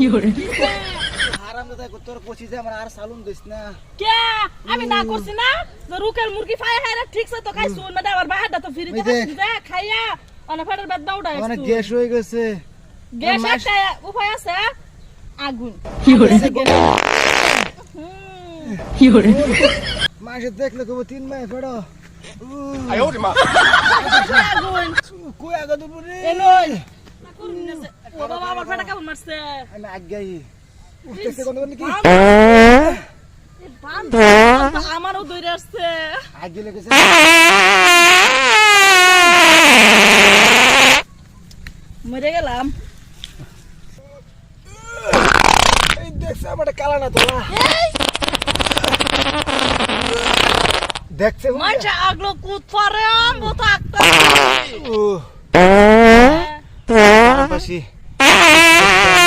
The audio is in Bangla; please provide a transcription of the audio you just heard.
মুরগি ঠিক আছে আগুন। কি মাসে দেখলে কব তিন মাস পড়ো আগুন ও বাবা আমার ফাটা কেমন মারছে? আমি আজ্ঞাই উঠতেছে কোন নাকি এ আমারও দৌড়ে আসছে। আগে লেগেছে। মরে গেলাম। দেখছে আমার কালা না তো দেখছে মাঝে আগলো কুত পারে আম বতো ও পাশাপাশি। Yeah!